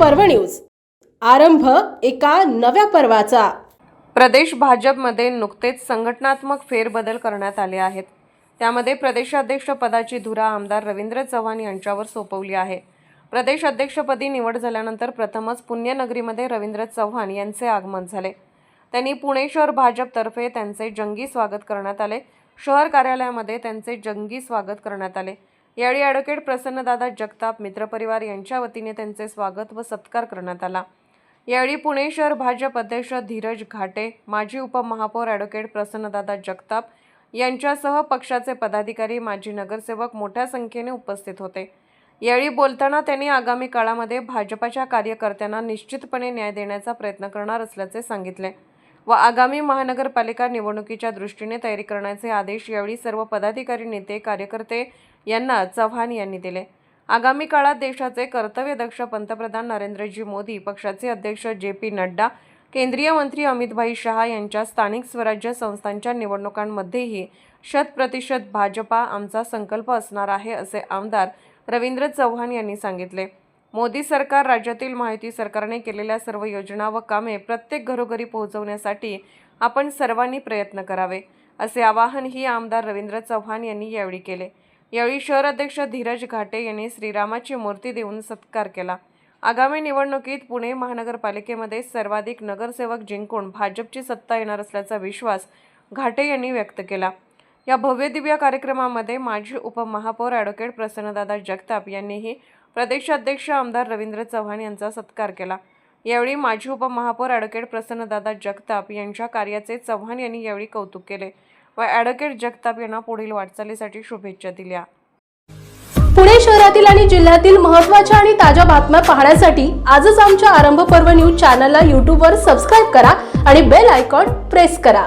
पर्व न्यूज. आरंभ एका नव्या पर्वाचा. प्रदेश भाजपमध्ये नुकतेच संघटनात्मक फेरबदल करण्यात आले आहेत. त्यामध्ये प्रदेशाध्यक्ष पदाची धुरा आमदार रवींद्र चव्हाण यांच्यावर सोपवली आहे. प्रदेश अध्यक्षपदी निवड झाल्यानंतर प्रथमच पुण्यनगरीमध्ये रवींद्र चव्हाण यांचे आगमन झाले. त्यांनी पुणे शहर भाजपतर्फे त्यांचे जंगी स्वागत करण्यात आले. शहर कार्यालयामध्ये त्यांचे जंगी स्वागत करण्यात आले. यावेळी ॲडव्होकेट प्रसन्नदादा जगताप मित्रपरिवार यांच्या वतीने त्यांचे स्वागत व सत्कार करण्यात आला. यावेळी पुणे शहर भाजप अध्यक्ष धीरज घाटे माजी उपमहापौर ॲडव्होकेट प्रसन्नदादा जगताप यांच्यासह पक्षाचे पदाधिकारी माजी नगरसेवक मोठ्या संख्येने उपस्थित होते. यावेळी बोलताना त्यांनी आगामी काळामध्ये भाजपाच्या कार्यकर्त्यांना निश्चितपणे न्याय देण्याचा प्रयत्न करणार असल्याचे सांगितले. व आगामी महानगरपालिका निवडणुकीच्या दृष्टीने तयारी करण्याचे आदेश यावेळी सर्व पदाधिकारी नेते कार्यकर्ते यांना चव्हाण यांनी दिले. आगामी काळात देशाचे कर्तव्यदक्ष पंतप्रधान नरेंद्रजी मोदी पक्षाचे अध्यक्ष जे पी नड्डा केंद्रीय मंत्री अमितभाई शहा यांच्या स्थानिक स्वराज्य संस्थांच्या निवडणुकांमध्येही शतप्रतिशत भाजपा आमचा संकल्प असणार आहे असे आमदार रवींद्र चव्हाण यांनी सांगितले. मोदी सरकार राज्यातील माहिती सरकारने केलेल्या सर्व योजना व कामे प्रत्येक घरोघरी पोहोचवण्यासाठी आपण सर्वांनी प्रयत्न करावे असे आवाहनही आमदार रवींद्र चव्हाण यांनी यावेळी केले. यावेळी शहर अध्यक्ष धीरज घाटे यांनी श्रीरामाची मूर्ती देऊन सत्कार केला. आगामी निवडणुकीत पुणे महानगरपालिकेमध्ये सर्वाधिक नगरसेवक जिंकून भाजपची सत्ता येणार असल्याचा विश्वास घाटे यांनी व्यक्त केला. या भव्य दिव्य कार्यक्रमामध्ये माजी उपमहापौर ॲडव्होकेट प्रसन्नदादा जगताप यांनीही प्रदेशाध्यक्ष आमदार रवींद्र चव्हाण यांचा सत्कार केला. यावेळी माजी उपमहापौर ॲडव्होकेट प्रसन्नदादा जगताप यांच्या कार्याचे चव्हाण यांनी यावेळी कौतुक केले व ॲडव्होकेट जगताप यांना पुढील वाटचालीसाठी शुभेच्छा दिल्या. पुणे शहरातील आणि जिल्ह्यातील महत्त्वाच्या आणि ताज्या बातम्या पाहण्यासाठी आजच आमच्या आरंभ पर्व न्यूज चॅनलला यूट्यूबवर सबस्क्राईब करा आणि बेल आयकॉन प्रेस करा.